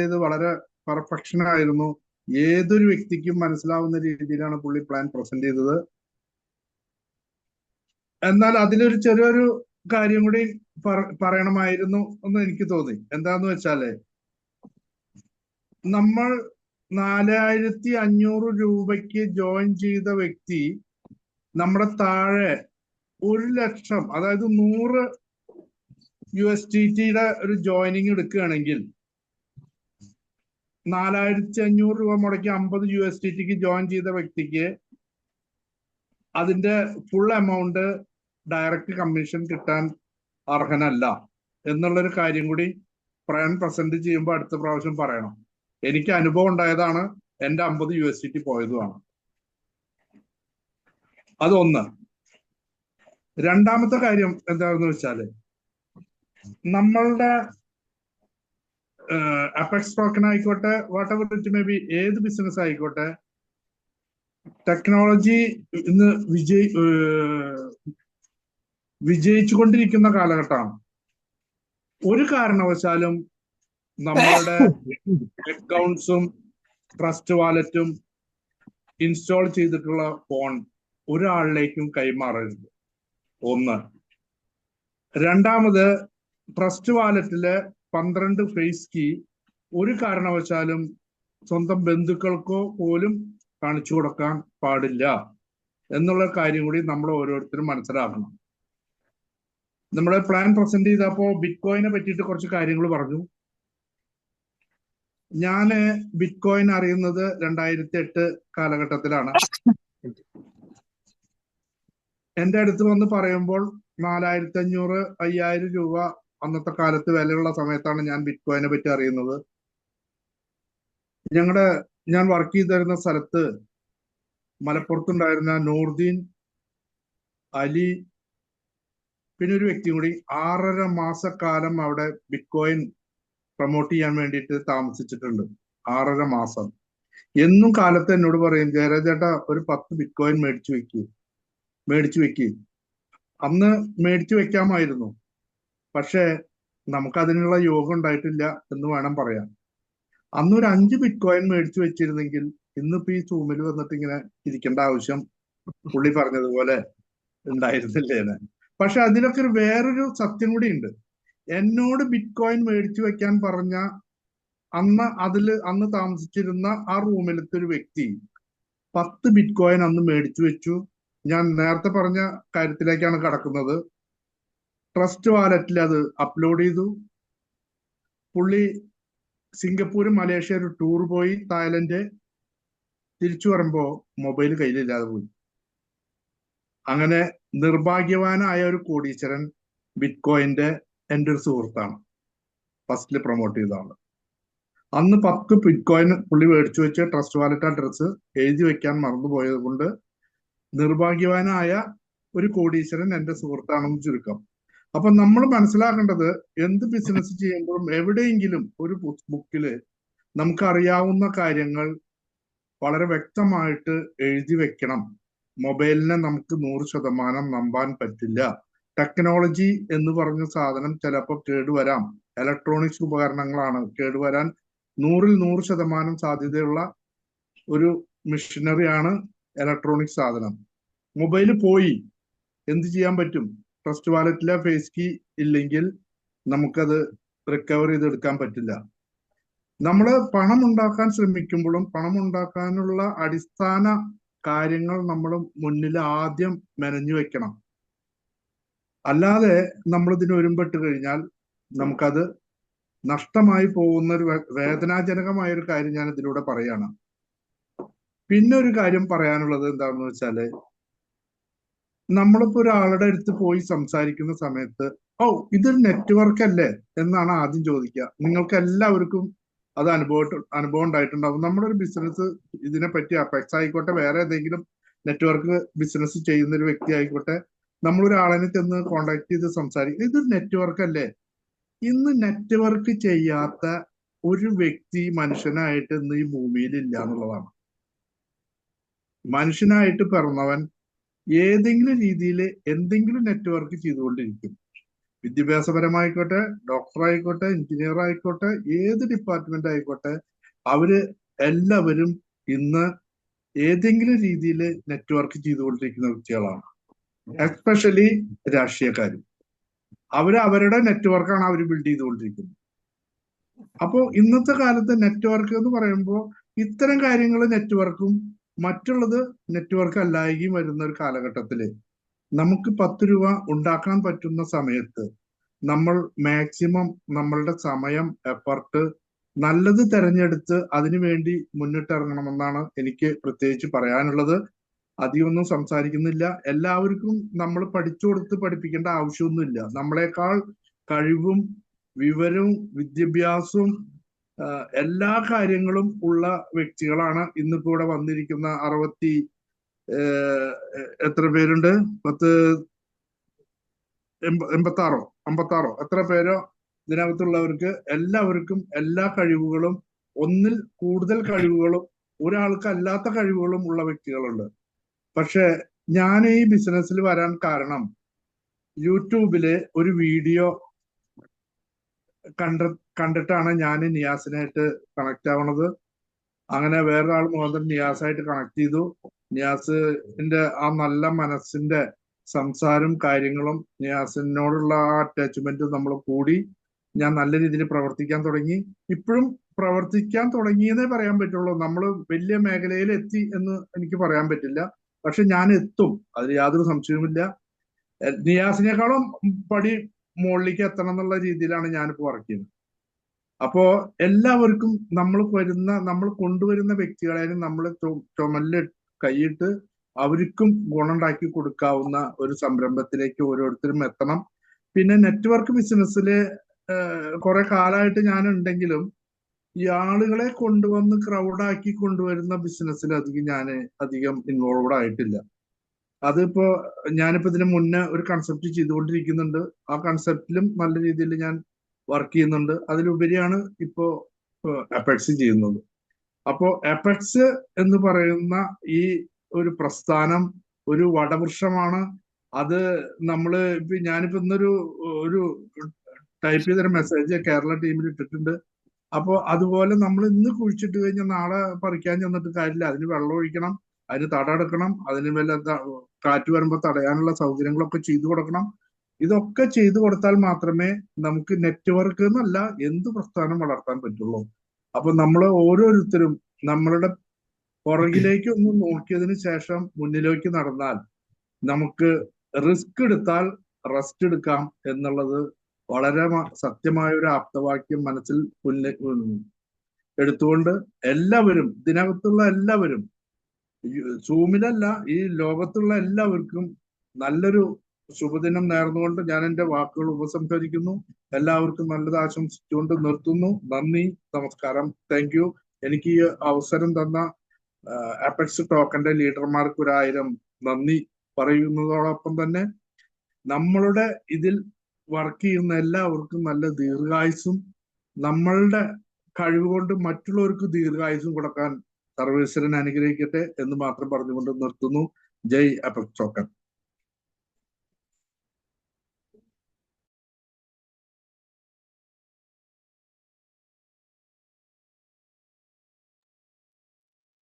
ചെയ്ത് വളരെ പെർഫെക്ഷൻ ആയിരുന്നു. ഏതൊരു വ്യക്തിക്കും മനസ്സിലാവുന്ന രീതിയിലാണ് പുള്ളി പ്ലാൻ പ്രസന്റ് ചെയ്തത്. എന്നാൽ അതിലൊരു ചെറിയൊരു കാര്യം കൂടി പറ- പറയണമായിരുന്നു എന്ന് എനിക്ക് തോന്നി. എന്താന്ന് വെച്ചാൽ നമ്മൾ നാലായിരത്തി അഞ്ഞൂറ് രൂപയ്ക്ക് ജോയിൻ ചെയ്ത വ്യക്തി നമ്മുടെ താഴെ ഒരു ലക്ഷം അതായത് നൂറ് യു എസ് ടി ടിയുടെ ഒരു ജോയിനിങ് എടുക്കുകയാണെങ്കിൽ നാലായിരത്തി അഞ്ഞൂറ് രൂപ മുടക്കി അമ്പത് യു എസ് ടി ടിക്ക് ജോയിൻ ചെയ്ത വ്യക്തിക്ക് അതിന്റെ ഫുൾ എമൗണ്ട് ഡയറക്റ്റ് കമ്മീഷൻ കിട്ടാൻ അർഹനല്ല. എന്നുള്ളൊരു കാര്യം കൂടി പ്രയാൻ പ്രസന്റ് ചെയ്യുമ്പോൾ അടുത്ത പ്രാവശ്യം പറയണം. എനിക്ക് അനുഭവം ഉണ്ടായതാണ് എന്റെ അമ്പത് യു എസ് ടി പോയതുമാണ്. അതൊന്ന്. രണ്ടാമത്തെ കാര്യം എന്താണെന്ന് വെച്ചാൽ നമ്മളുടെ അപെക്സ് ടോക്കൺ ആയിക്കോട്ടെ whatever it may be ഏത് ബിസിനസ് ആയിക്കോട്ടെ ടെക്നോളജി ഇന്ന് വിജയ് വിജയിച്ചുകൊണ്ടിരിക്കുന്ന കാലഘട്ടമാണ്. ഒരു കാരണവശാലും നമ്മളുടെ അക്കൗണ്ട്സും ട്രസ്റ്റ് വാലറ്റും ഇൻസ്റ്റാൾ ചെയ്തിട്ടുള്ള ഫോൺ ഒരാളിലേക്കും കൈമാറരുത്. ഒന്ന്. രണ്ടാമത് ട്രസ്റ്റ് വാലറ്റിലെ പന്ത്രണ്ട് ഫേസ് കീ ഒരു കാരണവശാലും സ്വന്തം ബന്ധുക്കൾക്കോ പോലും കാണിച്ചു കൊടുക്കാൻ പാടില്ല എന്നുള്ള കാര്യം കൂടി നമ്മൾ ഓരോരുത്തരും മനസ്സിലാക്കണം. നമ്മുടെ പ്ലാൻ പ്രസന്റ് ചെയ്തപ്പോ ബിറ്റ് കോയിനെ പറ്റിയിട്ട് കുറച്ച് കാര്യങ്ങൾ പറഞ്ഞു. ഞാൻ ബിറ്റ് കോയിൻ അറിയുന്നത് രണ്ടായിരത്തി എട്ട് കാലഘട്ടത്തിലാണ്. എന്റെ അടുത്ത് വന്ന് പറയുമ്പോൾ നാലായിരത്തി അഞ്ഞൂറ് അയ്യായിരം രൂപ അന്നത്തെ കാലത്ത് വിലയുള്ള സമയത്താണ് ഞാൻ ബിറ്റ് കോയിനെ പറ്റി അറിയുന്നത്. ഞങ്ങളുടെ ഞാൻ വർക്ക് ചെയ്തിരുന്ന സ്ഥലത്ത് മലപ്പുറത്തുണ്ടായിരുന്ന നൂർദീൻ അലി പിന്നെ ഒരു വ്യക്തി കൂടി ആറര മാസക്കാലം അവിടെ ബിറ്റ് കോയിൻ പ്രൊമോട്ട് ചെയ്യാൻ വേണ്ടിയിട്ട് താമസിച്ചിട്ടുണ്ട്. ആറര മാസം. എന്നും കാലത്ത് എന്നോട് പറയും ജയരാജേട്ടാ ഒരു പത്ത് ബിറ്റ് കോയിൻ മേടിച്ചു വെക്കൂ. മേടിച്ചു വെക്ക്. അന്ന് മേടിച്ചു വെക്കാമായിരുന്നു. പക്ഷേ നമുക്ക് അതിനുള്ള യോഗം ഉണ്ടായിട്ടില്ല എന്ന് വേണം പറയാൻ. അന്ന് ഒരു അഞ്ച് ബിറ്റ് കോയിൻ മേടിച്ചു വെച്ചിരുന്നെങ്കിൽ ഇന്നിപ്പോ ഈ സൂമിൽ വന്നിട്ട് ഇങ്ങനെ ഇരിക്കേണ്ട ആവശ്യം പുള്ളി പറഞ്ഞതുപോലെ ഉണ്ടായിരുന്നില്ലേന്ന് പക്ഷെ അതിലൊക്കെ ഒരു വേറൊരു സത്യം കൂടി ഉണ്ട്. എന്നോട് ബിറ്റ് കോയിൻ മേടിച്ചു വെക്കാൻ പറഞ്ഞ അന്ന് അതിൽ അന്ന് താമസിച്ചിരുന്ന ആ റൂമിലത്തെ ഒരു വ്യക്തി പത്ത് ബിറ്റ് കോയിൻ അന്ന് മേടിച്ചു വെച്ചു. ഞാൻ നേരത്തെ പറഞ്ഞ കാര്യത്തിലേക്കാണ് കടക്കുന്നത്. ട്രസ്റ്റ് വാലറ്റിൽ അത് അപ്ലോഡ് ചെയ്തു. പുള്ളി സിംഗപ്പൂർ മലേഷ്യ ഒരു ടൂർ പോയി തായ്ലൻഡ്. തിരിച്ചു വരുമ്പോ മൊബൈൽ കയ്യിലില്ലാതെ പോയി. അങ്ങനെ നിർഭാഗ്യവാനായ ഒരു കോടീശ്വരൻ ബിറ്റ് കോയിന്റെ എന്റെ ഒരു സുഹൃത്താണ്. ഫസ്റ്റിൽ പ്രൊമോട്ട് ചെയ്ത ആൾ അന്ന് പത്ത് ബിറ്റ്കോയിൻ പുള്ളി മേടിച്ചു വെച്ച് ട്രസ്റ്റ് വാലറ്റ് അഡ്രസ്സ് എഴുതി വെക്കാൻ മറന്നുപോയത് കൊണ്ട് നിർഭാഗ്യവാനായ ഒരു കോടീശ്വരൻ എന്റെ സുഹൃത്താണെന്ന് ചുരുക്കം. അപ്പൊ നമ്മൾ മനസ്സിലാക്കേണ്ടത് എന്ത് ബിസിനസ് ചെയ്യുമ്പോഴും എവിടെയെങ്കിലും ഒരു ബുക്കിൽ നമുക്കറിയാവുന്ന കാര്യങ്ങൾ വളരെ വ്യക്തമായിട്ട് എഴുതി വെക്കണം. മൊബൈലിനെ നമുക്ക് നൂറ് ശതമാനം നമ്പാൻ പറ്റില്ല. ടെക്നോളജി എന്ന് പറഞ്ഞ സാധനം ചിലപ്പോൾ കേടുവരാം. ഇലക്ട്രോണിക്സ് ഉപകരണങ്ങളാണ് കേടുവരാൻ നൂറിൽ നൂറ് ശതമാനം സാധ്യതയുള്ള ഒരു മെഷീനറിയാണ് ഇലക്ട്രോണിക് സാധനം. മൊബൈൽ പോയി എന്ത് ചെയ്യാൻ പറ്റും? ട്രസ്റ്റ് വാലറ്റിലെ ഫേസ് കീ ഇല്ലെങ്കിൽ നമുക്കത് റിക്കവർ ചെയ്തെടുക്കാൻ പറ്റില്ല. നമ്മൾ പണം ഉണ്ടാക്കാൻ ശ്രമിക്കുമ്പോഴും പണം ഉണ്ടാക്കാനുള്ള അടിസ്ഥാന കാര്യങ്ങൾ നമ്മൾ മുന്നിൽ ആദ്യം മെനഞ്ഞു വെക്കണം. അല്ലാതെ നമ്മൾ ഇതിന് ഒരുമ്പെട്ട് കഴിഞ്ഞാൽ നമുക്കത് നഷ്ടമായി പോകുന്ന ഒരു വേദനാജനകമായ ഒരു കാര്യം ഞാൻ ഇതിലൂടെ പറയാണ്. പിന്നെ ഒരു കാര്യം പറയാനുള്ളത് എന്താണെന്ന് വെച്ചാൽ നമ്മളിപ്പോ ഒരാളുടെ അടുത്ത് പോയി സംസാരിക്കുന്ന സമയത്ത് ഓ ഇതൊരു നെറ്റ്വർക്ക് അല്ലേ? എന്നാണ് ആദ്യം ചോദിക്കുക. നിങ്ങൾക്ക് എല്ലാവർക്കും അത് അനുഭവ അനുഭവം ഉണ്ടായിട്ടുണ്ടാവും. നമ്മുടെ ഒരു ബിസിനസ് ഇതിനെപ്പറ്റി പറ്റി അപേക്ഷ ആയിക്കോട്ടെ വേറെ ഏതെങ്കിലും നെറ്റ്വർക്ക് ബിസിനസ് ചെയ്യുന്ന ഒരു വ്യക്തി ആയിക്കോട്ടെ നമ്മൾ ഒരാളിനെ ചെന്ന് കോണ്ടാക്ട് ചെയ്ത് സംസാരിക്കും ഇതൊരു നെറ്റ്വർക്ക് അല്ലേ? ഇന്ന് നെറ്റ്വർക്ക് ചെയ്യാത്ത ഒരു വ്യക്തി മനുഷ്യനായിട്ട് ഇന്ന് ഈ ഭൂമിയിൽ ഇല്ല എന്നുള്ളതാണ്. മനുഷ്യനായിട്ട് പിറന്നവൻ ഏതെങ്കിലും രീതിയിൽ എന്തെങ്കിലും നെറ്റ്വർക്ക് ചെയ്തുകൊണ്ടിരിക്കും. വിദ്യാഭ്യാസപരമായിക്കോട്ടെ ഡോക്ടർ ആയിക്കോട്ടെ എഞ്ചിനീയർ ആയിക്കോട്ടെ ഏത് ഡിപ്പാർട്ട്മെന്റ് ആയിക്കോട്ടെ അവർ എല്ലാവരും ഇന്ന് ഏതെങ്കിലും രീതിയിൽ നെറ്റ്വർക്ക് ചെയ്തുകൊണ്ടിരിക്കുന്ന വ്യക്തികളാണ്. എസ്പെഷ്യലി രാഷ്ട്രീയക്കാർ അവർ അവരുടെ നെറ്റ്വർക്കാണ് അവർ ബിൽഡ് ചെയ്തുകൊണ്ടിരിക്കുന്നത്. അപ്പോ ഇന്നത്തെ കാലത്ത് നെറ്റ്വർക്ക് എന്ന് പറയുമ്പോൾ ഇത്തരം കാര്യങ്ങൾ നെറ്റ്വർക്കും മറ്റുള്ളത് നെറ്റ്വർക്ക് അല്ലായെങ്കിലും വരുന്ന ഒരു കാലഘട്ടത്തിൽ നമുക്ക് പത്ത് രൂപ ഉണ്ടാക്കാൻ പറ്റുന്ന സമയത്ത് നമ്മൾ മാക്സിമം നമ്മളുടെ സമയം എഫർട്ട് നല്ലത് തെരഞ്ഞെടുത്ത് അതിനു വേണ്ടി മുന്നിട്ടിറങ്ങണമെന്നാണ് എനിക്ക് പ്രത്യേകിച്ച് പറയാനുള്ളത്. അധികമൊന്നും സംസാരിക്കുന്നില്ല. എല്ലാവർക്കും നമ്മൾ പഠിച്ചു കൊടുത്ത് പഠിപ്പിക്കേണ്ട ആവശ്യമൊന്നുമില്ല. നമ്മളെക്കാൾ കഴിവും വിവരവും വിദ്യാഭ്യാസവും എല്ലാ കാര്യങ്ങളും ഉള്ള വ്യക്തികളാണ് ഇന്നിപ്പോ ഇവിടെ വന്നിരിക്കുന്ന അറുപത്തി എത്ര പേരുണ്ട്? പത്ത് എൺപത്തി ആറോ അമ്പത്തി ആറോ എത്ര പേരോ ഇതിനകത്തുള്ളവർക്ക് എല്ലാവർക്കും എല്ലാ കഴിവുകളും ഒന്നിൽ കൂടുതൽ കഴിവുകളും ഒരാൾക്ക് അല്ലാത്ത കഴിവുകളും ഉള്ള വ്യക്തികളുണ്ട്. പക്ഷെ ഞാൻ ഈ ബിസിനസ്സിൽ വരാൻ കാരണം യൂട്യൂബിൽ ഒരു വീഡിയോ കണ്ട കണ്ടിട്ടാണ് ഞാൻ നിയാസിനായിട്ട് കണക്ട് ആവണത്. അങ്ങനെ വേറൊരാൾ മുഖാന്തരം നിയാസായിട്ട് കണക്ട് ചെയ്തു. നിയാസിന്റെ ആ നല്ല മനസ്സിന്റെ സംസാരം കാര്യങ്ങളും നിയാസിനോടുള്ള ആ അറ്റാച്ച്മെന്റും നമ്മൾ കൂടി ഞാൻ നല്ല രീതിയിൽ പ്രവർത്തിക്കാൻ തുടങ്ങി. ഇപ്പോഴും പ്രവർത്തിക്കാൻ തുടങ്ങിയെന്നേ പറയാൻ പറ്റുള്ളൂ. നമ്മൾ വലിയ മേഖലയിൽ എത്തി എന്ന് എനിക്ക് പറയാൻ പറ്റില്ല. പക്ഷെ ഞാൻ എത്തും അതിൽ യാതൊരു സംശയവുമില്ല. നിയാസിനേക്കാളും പടി മുകളിലേക്ക് എത്തണം എന്നുള്ള രീതിയിലാണ് ഞാനിപ്പോ വർക്ക് ചെയ്യുന്നത്. അപ്പോ എല്ലാവർക്കും നമ്മൾ വരുന്ന നമ്മൾ കൊണ്ടുവരുന്ന വ്യക്തികളായാലും നമ്മൾ ചുമലിൽ കൈയിട്ട് അവർക്കും ഗുണമുണ്ടാക്കി കൊടുക്കാവുന്ന ഒരു സംരംഭത്തിലേക്ക് ഓരോരുത്തരും എത്തണം. പിന്നെ നെറ്റ്വർക്ക് ബിസിനസ്സിൽ കുറെ കാലമായിട്ട് ഞാൻ ഉണ്ടെങ്കിലും ഈ ആളുകളെ കൊണ്ടുവന്ന് ക്രൗഡാക്കി കൊണ്ടുവരുന്ന ബിസിനസ്സിൽ അധികം ഞാൻ അധികം ഇൻവോൾവ് ആയിട്ടില്ല. അതിപ്പോ ഞാനിപ്പോ ഇതിന് മുന്നേ ഒരു കൺസെപ്റ്റ് ചെയ്തുകൊണ്ടിരിക്കുന്നുണ്ട്. ആ കൺസെപ്റ്റിലും നല്ല രീതിയിൽ ഞാൻ വർക്ക് ചെയ്യുന്നുണ്ട്. അതിലുപരിയാണ് ഇപ്പോ എപെക്സ് ചെയ്യുന്നത്. അപ്പോ എപെക്സ് എന്ന് പറയുന്ന ഈ ഒരു പ്രസ്ഥാനം ഒരു വടവൃക്ഷമാണ്. അത് നമ്മൾ ഇപ്പൊ ഞാനിപ്പോ ഇന്നൊരു ഒരു ടൈപ്പ് ചെയ്തൊരു മെസ്സേജ് കേരള ടീമിൽ ഇട്ടിട്ടുണ്ട്. അപ്പോ അതുപോലെ നമ്മൾ ഇന്ന് കുഴിച്ചിട്ട് കഴിഞ്ഞാൽ നാളെ പറിക്കാൻ ചെന്നിട്ട് കാര്യമില്ല. അതിന് വെള്ളം ഒഴിക്കണം. അതിന് തടയെടുക്കണം അതിന് വല്ല കാറ്റ് വരുമ്പോൾ തടയാനുള്ള സൗകര്യങ്ങളൊക്കെ ചെയ്തു കൊടുക്കണം. ഇതൊക്കെ ചെയ്തു കൊടുത്താൽ മാത്രമേ നമുക്ക് നെറ്റ്വർക്ക് എന്നല്ല എന്ത് പ്രസ്ഥാനം വളർത്താൻ പറ്റുള്ളൂ. അപ്പൊ നമ്മൾ ഓരോരുത്തരും നമ്മളുടെ പുറകിലേക്ക് ഒന്ന് നോക്കിയതിന് ശേഷം മുന്നിലേക്ക് നടന്നാൽ നമുക്ക് റിസ്ക് എടുത്താൽ റെസ്റ്റ് എടുക്കാം എന്നുള്ളത് വളരെ സത്യമായ ഒരു ആപ്തവാക്യം മനസ്സിൽ എടുത്തുകൊണ്ട് എല്ലാവരും ഇതിനകത്തുള്ള എല്ലാവരും സൂമിലല്ല ഈ ലോകത്തുള്ള എല്ലാവർക്കും നല്ലൊരു ശുഭദിനം നേർന്നുകൊണ്ട് ഞാൻ എന്റെ വാക്കുകൾ ഉപസംഹരിക്കുന്നു. എല്ലാവർക്കും നല്ലത് ആശംസിച്ചുകൊണ്ട് നിർത്തുന്നു. നന്ദി നമസ്കാരം. താങ്ക് യു എനിക്ക് ഈ അവസരം തന്ന അപെക്സ് ടോക്കന്റെ ലീഡർമാർക്ക് ഒരായിരം നന്ദി പറയുന്നതോടൊപ്പം തന്നെ നമ്മളുടെ ഇതിൽ വർക്ക് ചെയ്യുന്ന എല്ലാവർക്കും നല്ല ദീർഘായുസും നമ്മളുടെ കഴിവുകൊണ്ട് മറ്റുള്ളവർക്ക് ദീർഘായുസും കൊടുക്കാൻ സർവേശ്വരൻ അനുഗ്രഹിക്കട്ടെ എന്ന് മാത്രം പറഞ്ഞുകൊണ്ട് നിർത്തുന്നു. ജയ് അപക് ചോക്കൻ.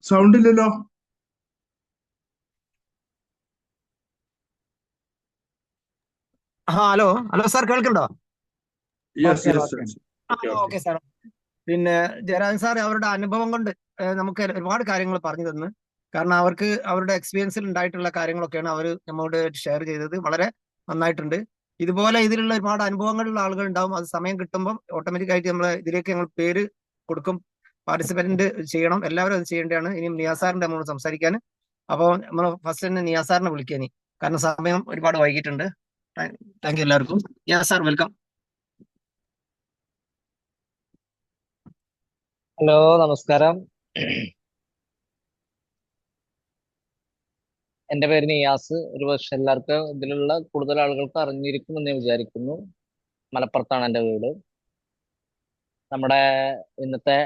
സൗണ്ട് ഇല്ലല്ലോ ഹലോ. ഹലോ സാർ കേൾക്കണ്ടോ ഓക്കെ സാർ പിന്നെ ജയരാജൻ സാർ അവരുടെ അനുഭവം കൊണ്ട് നമുക്ക് ഒരുപാട് കാര്യങ്ങൾ പറഞ്ഞു തന്നു. കാരണം അവർക്ക് അവരുടെ എക്സ്പീരിയൻസിൽ ഉണ്ടായിട്ടുള്ള കാര്യങ്ങളൊക്കെയാണ് അവർ നമ്മോട് ഷെയർ ചെയ്തത്. വളരെ നന്നായിട്ടുണ്ട്. ഇതുപോലെ ഇതിലുള്ള ഒരുപാട് അനുഭവങ്ങളുള്ള ആളുകൾ ഉണ്ടാവും. അത് സമയം കിട്ടുമ്പോൾ ഓട്ടോമാറ്റിക് ആയിട്ട് നമ്മൾ ഇതിലേക്ക് ഞങ്ങൾ പേര് കൊടുക്കും. പാർട്ടിസിപ്പന്റ് ചെയ്യണം. എല്ലാവരും അത് ചെയ്യേണ്ടതാണ്. ഇനി നിയാസാറിന്റെ നമ്മൾ സംസാരിക്കാൻ. അപ്പോൾ നമ്മൾ ഫസ്റ്റ് തന്നെ നിയാസാറിനെ വിളിക്കാൻ കാരണം സമയം ഒരുപാട് വൈകിട്ടുണ്ട് താങ്ക് യു എല്ലാവർക്കും. നിയാസാർ വെൽക്കം ഹലോ നമസ്കാരം. എന്റെ പേര് നിയാസ്. ഒരു പക്ഷെ എല്ലാവർക്കും ഇതിലുള്ള കൂടുതൽ ആളുകൾക്ക് അറിഞ്ഞിരിക്കുമെന്ന് ഞാൻ വിചാരിക്കുന്നു. മലപ്പുറത്താണ് എന്റെ വീട്. നമ്മുടെ ഇന്നത്തെ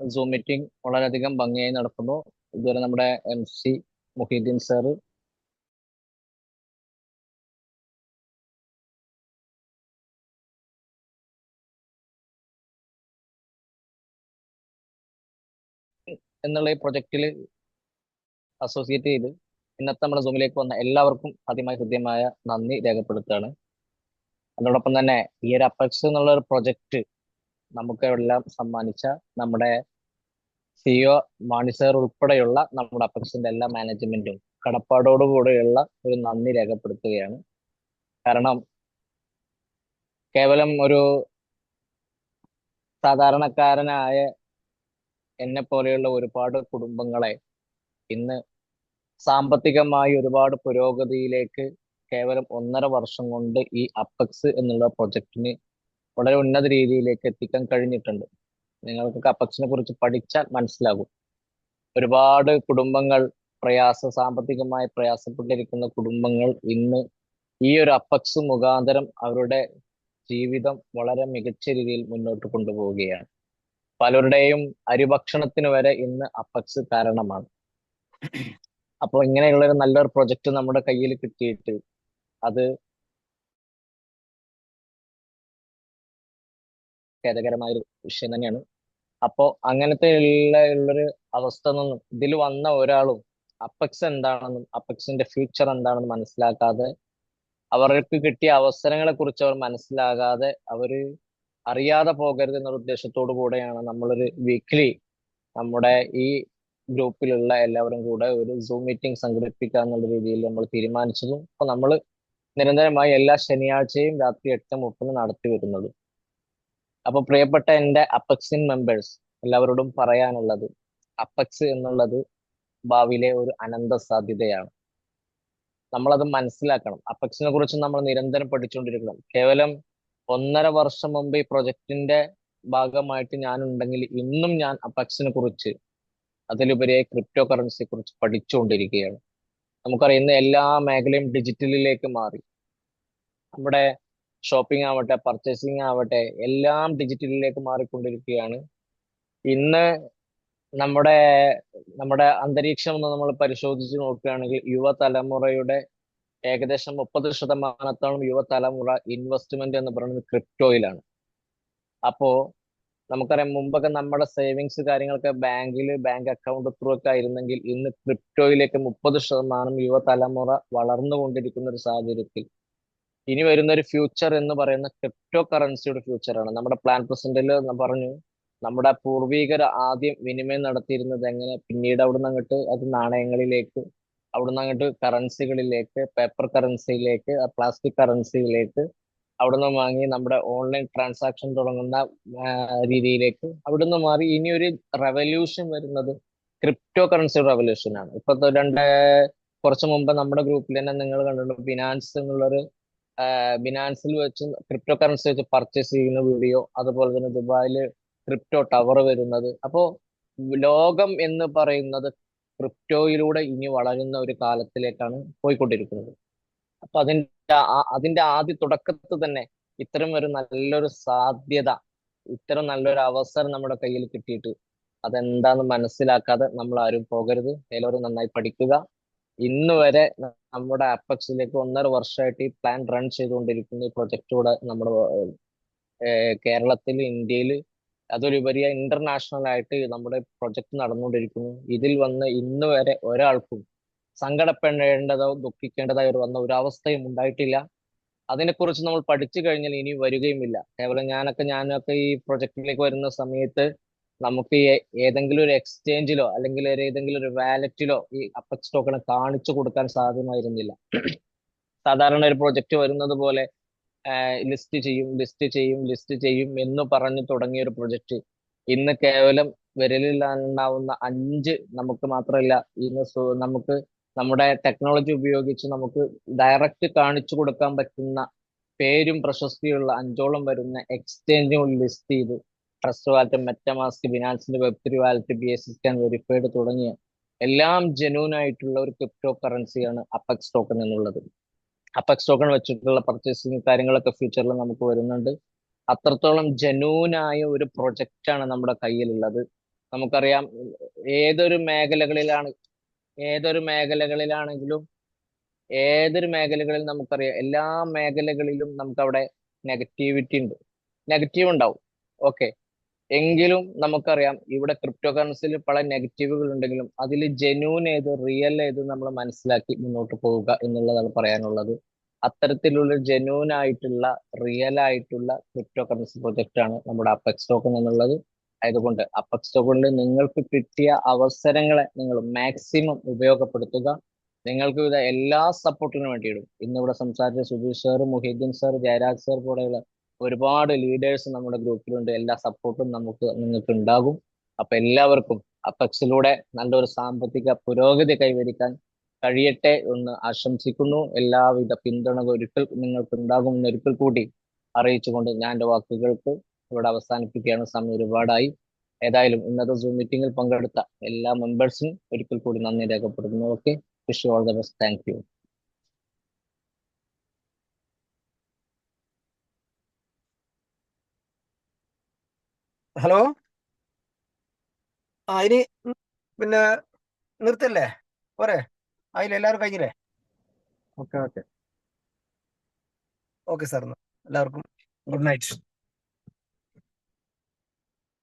സൂം മീറ്റിംഗ് വളരെയധികം ഭംഗിയായി നടക്കുന്നു. ഇതുവരെ നമ്മുടെ എം സി മുഹീദ്ദീൻ സാറ് എന്നുള്ള ഈ പ്രൊജക്റ്റിൽ അസോസിയേറ്റ് ചെയ്ത് ഇന്നത്തെ നമ്മുടെ സൂമിലേക്ക് വന്ന എല്ലാവർക്കും ആദ്യമായി ഹൃദ്യമായ നന്ദി രേഖപ്പെടുത്തുകയാണ്. അതോടൊപ്പം തന്നെ ഈ ഒരു അപ്പക്സ് എന്നുള്ള ഒരു പ്രൊജക്റ്റ് നമുക്ക് എല്ലാം സമ്മാനിച്ച നമ്മുടെ സിഒ മാണിസർ ഉൾപ്പെടെയുള്ള നമ്മുടെ അപ്പക്സിന്റെ എല്ലാ മാനേജ്മെന്റും കടപ്പാടോടുകൂടെയുള്ള ഒരു നന്ദി രേഖപ്പെടുത്തുകയാണ്. കാരണം കേവലം ഒരു സാധാരണക്കാരനായ എന്നെ പോലെയുള്ള ഒരുപാട് കുടുംബങ്ങളെ ഇന്ന് സാമ്പത്തികമായി ഒരുപാട് പുരോഗതിയിലേക്ക് കേവലം ഒന്നര വർഷം കൊണ്ട് ഈ അപ്പക്സ് എന്നുള്ള പ്രൊജക്ടിന് വളരെ ഉന്നത രീതിയിലേക്ക് എത്തിക്കാൻ കഴിഞ്ഞിട്ടുണ്ട്. നിങ്ങൾക്കൊക്കെ അപ്പക്സിനെ കുറിച്ച് പഠിച്ചാൽ മനസ്സിലാകും. ഒരുപാട് കുടുംബങ്ങൾ പ്രയാസ സാമ്പത്തികമായി പ്രയാസപ്പെട്ടിരിക്കുന്ന കുടുംബങ്ങൾ ഇന്ന് ഈ ഒരു അപ്പക്സ് മുഖാന്തരം അവരുടെ ജീവിതം വളരെ മികച്ച രീതിയിൽ മുന്നോട്ട് കൊണ്ടുപോവുകയാണ്. പലരുടെയും അരിഭക്ഷണത്തിന് വരെ ഇന്ന് അപ്പക്സ് കാരണമാണ്. അപ്പോൾ ഇങ്ങനെയുള്ള ഒരു നല്ലൊരു പ്രൊജക്ട് നമ്മുടെ കയ്യിൽ കിട്ടിയിട്ട് അത് ഖേദകരമായ ഒരു വിഷയം തന്നെയാണ്. അപ്പോ അങ്ങനത്തെ ഉള്ള ഉള്ളൊരു അവസ്ഥ നിന്നും ഇതിൽ വന്ന ഒരാളും അപ്പക്സ് എന്താണെന്നും അപ്പക്സിന്റെ ഫ്യൂച്ചർ എന്താണെന്ന് മനസ്സിലാക്കാതെ അവർക്ക് കിട്ടിയ അവസരങ്ങളെ കുറിച്ച് അവർ മനസ്സിലാകാതെ അവർ അറിയാതെ പോകരുത് എന്നുള്ള ഉദ്ദേശത്തോടു കൂടെയാണ് നമ്മളൊരു വീക്ക്ലി നമ്മുടെ ഈ ഗ്രൂപ്പിലുള്ള എല്ലാവരും കൂടെ ഒരു സൂം മീറ്റിംഗ് സംഘടിപ്പിക്കുക എന്നുള്ള രീതിയിൽ നമ്മൾ തീരുമാനിച്ചതും അപ്പൊ നമ്മൾ നിരന്തരമായി എല്ലാ ശനിയാഴ്ചയും രാത്രി എട്ട് മുപ്പതിന് നടത്തി വരുന്നത്. അപ്പൊ പ്രിയപ്പെട്ട എന്റെ അപ്പക്സിൻ മെമ്പേഴ്സ് എല്ലാവരോടും പറയാനുള്ളത് അപ്പക്സ് എന്നുള്ളത് ഭാവിയിലെ ഒരു അനന്ത സാധ്യതയാണ്. നമ്മളത് മനസ്സിലാക്കണം. അപ്പക്സിനെ കുറിച്ച് നമ്മൾ നിരന്തരം പഠിച്ചുകൊണ്ടിരിക്കണം. കേവലം ഒന്നര വർഷം മുമ്പ് ഈ പ്രൊജക്ടിന്റെ ഭാഗമായിട്ട് ഞാൻ ഉണ്ടെങ്കിൽ ഇന്നും ഞാൻ അപ്പക്സിനെ കുറിച്ച് അതിലുപരിയായി ക്രിപ്റ്റോ കറൻസിയെ കുറിച്ച് പഠിച്ചുകൊണ്ടിരിക്കുകയാണ്. നമുക്കറിയുന്ന എല്ലാ മേഖലയും ഡിജിറ്റലിലേക്ക് മാറി. നമ്മുടെ ഷോപ്പിംഗ് ആവട്ടെ പർച്ചേസിങ് ആവട്ടെ എല്ലാം ഡിജിറ്റലിലേക്ക് മാറിക്കൊണ്ടിരിക്കുകയാണ്. ഇന്ന് നമ്മുടെ നമ്മുടെ അന്തരീക്ഷം ഒന്ന് നമ്മൾ പരിശോധിച്ച് നോക്കുകയാണെങ്കിൽ യുവതലമുറയുടെ ഏകദേശം മുപ്പത് ശതമാനത്തോളം യുവതലമുറ ഇൻവെസ്റ്റ്മെന്റ് എന്ന് പറയുന്നത് ക്രിപ്റ്റോയിലാണ് അപ്പോ നമുക്കറിയാം മുമ്പൊക്കെ നമ്മുടെ സേവിങ്സ് കാര്യങ്ങളൊക്കെ ബാങ്കിൽ ബാങ്ക് അക്കൗണ്ട് ത്രൂ ഒക്കെ ആയിരുന്നെങ്കിൽ ഇന്ന് ക്രിപ്റ്റോയിലേക്ക് മുപ്പത് ശതമാനം യുവതലമുറ വളർന്നുകൊണ്ടിരിക്കുന്ന ഒരു സാഹചര്യത്തിൽ ഇനി വരുന്ന ഒരു ഫ്യൂച്ചർ എന്ന് പറയുന്ന ക്രിപ്റ്റോ കറൻസിയുടെ ഫ്യൂച്ചറാണ് നമ്മുടെ പ്ലാൻ പ്രസന്റിൽ പറഞ്ഞു നമ്മുടെ പൂർവികർ ആദ്യം വിനിമയം നടത്തിയിരുന്നത് എങ്ങനെ? പിന്നീട് അവിടുന്ന് അങ്ങോട്ട് അത് നാണയങ്ങളിലേക്ക് അവിടുന്ന് അങ്ങോട്ട് കറൻസികളിലേക്ക് പേപ്പർ കറൻസിയിലേക്ക് പ്ലാസ്റ്റിക് കറൻസിയിലേക്ക് അവിടുന്ന് വാങ്ങി നമ്മുടെ ഓൺലൈൻ ട്രാൻസാക്ഷൻ തുടങ്ങുന്ന രീതിയിലേക്ക് അവിടുന്ന് മാറി. ഇനി ഒരു റെവല്യൂഷൻ വരുന്നത് ക്രിപ്റ്റോ കറൻസി റെവല്യൂഷനാണ് ഇപ്പൊ രണ്ട് കുറച്ച് മുമ്പ് നമ്മുടെ ഗ്രൂപ്പിൽ തന്നെ നിങ്ങൾ കണ്ടിട്ടുണ്ട് ബിനാൻസ് എന്നുള്ളൊരു ബിനാൻസിൽ വെച്ച് ക്രിപ്റ്റോ കറൻസി വെച്ച് പർച്ചേസ് ചെയ്യുന്ന വീഡിയോ അതുപോലെ തന്നെ ദുബായിൽ ക്രിപ്റ്റോ ടവർ വരുന്നത്. അപ്പോ ലോകം എന്ന് പറയുന്നത് ക്രിപ്റ്റോയിലൂടെ ഇനി വളരുന്ന ഒരു കാലത്തിലേക്കാണ് പോയിക്കൊണ്ടിരിക്കുന്നത്. അപ്പൊ അതിന്റെ അതിന്റെ ആദ്യ തുടക്കത്തിൽ തന്നെ ഇത്തരം ഒരു നല്ലൊരു സാധ്യത ഇത്തരം നല്ലൊരു അവസരം നമ്മുടെ കയ്യിൽ കിട്ടിയിട്ട് അതെന്താന്ന് മനസ്സിലാക്കാതെ നമ്മൾ ആരും പോകരുത്. എല്ലാവരും നന്നായി പഠിക്കുക. ഇന്ന് വരെ നമ്മുടെ അപ്പക്സിലേക്ക് ഒന്നര വർഷമായിട്ട് ഈ പ്ലാൻ റൺ ചെയ്തുകൊണ്ടിരിക്കുന്ന ഈ പ്രൊജക്റ്റൂടെ നമ്മുടെ കേരളത്തിൽ ഇന്ത്യയിൽ അതൊരുപരിയായി ഇന്റർനാഷണൽ ആയിട്ട് നമ്മുടെ പ്രൊജക്ട് നടന്നുകൊണ്ടിരിക്കുന്നു. ഇതിൽ വന്ന് ഇന്ന് വരെ ഒരാൾക്കും സങ്കടപ്പെടേണ്ടതോ ദുഃഖിക്കേണ്ടതായോ വന്ന ഒരു അവസ്ഥയും ഉണ്ടായിട്ടില്ല. അതിനെക്കുറിച്ച് നമ്മൾ പഠിച്ചു കഴിഞ്ഞാൽ ഇനി വരികയുമില്ല. കേവലം ഞാനൊക്കെ ഞാനൊക്കെ ഈ പ്രൊജക്റ്റിലേക്ക് വരുന്ന സമയത്ത് നമുക്ക് ഏതെങ്കിലും ഒരു എക്സ്ചേഞ്ചിലോ അല്ലെങ്കിൽ ഏതെങ്കിലും ഒരു വാലറ്റിലോ ഈ അപ്പക്സ് ടോക്കൺ കാണിച്ചു കൊടുക്കാൻ സാധ്യമായിരുന്നില്ല. സാധാരണ ഒരു പ്രൊജക്റ്റ് വരുന്നത് പോലെ ലിസ്റ്റ് ചെയ്യും ലിസ്റ്റ് ചെയ്യും ലിസ്റ്റ് ചെയ്യും എന്ന് പറഞ്ഞു തുടങ്ങിയ ഒരു പ്രൊജക്റ്റ് ഇന്ന് കേവലം വിരലിൽ ഉണ്ടാവുന്ന അഞ്ച് നമുക്ക് മാത്രമല്ല ഇന്ന് നമുക്ക് നമ്മുടെ ടെക്നോളജി ഉപയോഗിച്ച് നമുക്ക് ഡയറക്റ്റ് കാണിച്ചു കൊടുക്കാൻ പറ്റുന്ന പേരും പ്രശസ്തിയുള്ള അഞ്ചോളം വരുന്ന എക്സ്ചേഞ്ചുകൾ ലിസ്റ്റ് ചെയ്ത്. Trust wallet MetaMask ബിനാൻസിന്റെ web three wallet B S scan verified തുടങ്ങിയ എല്ലാം ജെന്യൂൻ ആയിട്ടുള്ള ഒരു ക്രിപ്റ്റോ കറൻസിയാണ് അപ്പക്സ് ടോക്കൺ എന്നുള്ളത്. അപ്പക്സ് ടോക്കൺ വെച്ചിട്ടുള്ള പർച്ചേസിങ് കാര്യങ്ങളൊക്കെ ഫ്യൂച്ചറിൽ നമുക്ക് വരുന്നുണ്ട്. അത്രത്തോളം ജനൂനായ ഒരു പ്രൊജക്റ്റാണ് നമ്മുടെ കയ്യിലുള്ളത്. നമുക്കറിയാം ഏതൊരു മേഖലകളിലാണ് ഏതൊരു മേഖലകളിലാണെങ്കിലും ഏതൊരു മേഖലകളിൽ നമുക്കറിയാം എല്ലാ മേഖലകളിലും നമുക്ക് അവിടെ നെഗറ്റിവിറ്റി ഉണ്ട്. നെഗറ്റീവ് ഉണ്ടാവും. ഓക്കെ എങ്കിലും നമുക്കറിയാം ഇവിടെ ക്രിപ്റ്റോ കറൻസിയിൽ പല നെഗറ്റീവുകൾ ഉണ്ടെങ്കിലും അതിൽ ജെന്യൂൻ ഏത് റിയൽ ഏത് നമ്മൾ മനസ്സിലാക്കി മുന്നോട്ട് പോവുക എന്നുള്ളതാണ് പറയാനുള്ളത്. അത്തരത്തിലുള്ള ജെന്യൂൻ ആയിട്ടുള്ള റിയൽ ആയിട്ടുള്ള ക്രിപ്റ്റോ കറൻസി പ്രൊജക്റ്റ് ആണ് നമ്മുടെ അപ്പക്സ് ടോക്കൺ എന്നുള്ളത്. ആയതുകൊണ്ട് അപ്പക്സ് ടോക്കണിൽ നിങ്ങൾക്ക് കിട്ടിയ അവസരങ്ങളെ നിങ്ങൾ മാക്സിമം ഉപയോഗപ്പെടുത്തുക. നിങ്ങൾക്ക് എല്ലാ സപ്പോർട്ടിനും വേണ്ടിയിടും. ഇന്നിവിടെ സംസാരിച്ച Sudheesh sir Muhiyuddin sir Jayaraj sir പോലെയുള്ള ഒരുപാട് ലീഡേഴ്സ് നമ്മുടെ ഗ്രൂപ്പിലുണ്ട് എല്ലാ സപ്പോർട്ടും നമുക്ക് നിങ്ങൾക്ക് ഉണ്ടാകും അപ്പൊ എല്ലാവർക്കും അപെക്സിലൂടെ നല്ലൊരു സാമ്പത്തിക പുരോഗതി കൈവരിക്കാൻ കഴിയട്ടെ എന്ന് ആശംസിക്കുന്നു. എല്ലാവിധ പിന്തുണ ഒരിക്കൽ നിങ്ങൾക്ക് ഉണ്ടാകും എന്ന് ഒരിക്കൽ കൂടി അറിയിച്ചുകൊണ്ട് ഞാൻ എന്റെ വാക്കുകൾക്ക് ഇവിടെ അവസാനിപ്പിക്കുകയാണ്. സമയം ഒരുപാടായി. ഏതായാലും ഇന്നത്തെ സൂം മീറ്റിംഗിൽ പങ്കെടുത്ത എല്ലാ മെമ്പേഴ്സിനും ഒരിക്കൽ കൂടി നന്ദി രേഖപ്പെടുത്തുന്നു. Okay wish all the best thank you hello? ആ ഇനി പിന്നെ നിർത്തല്ലേ? പോരെ. അതിൽ എല്ലാവരും കഴിഞ്ഞില്ലേ? Okay okay. ഓക്കെ സാർ എല്ലാവർക്കും ഗുഡ് നൈറ്റ്.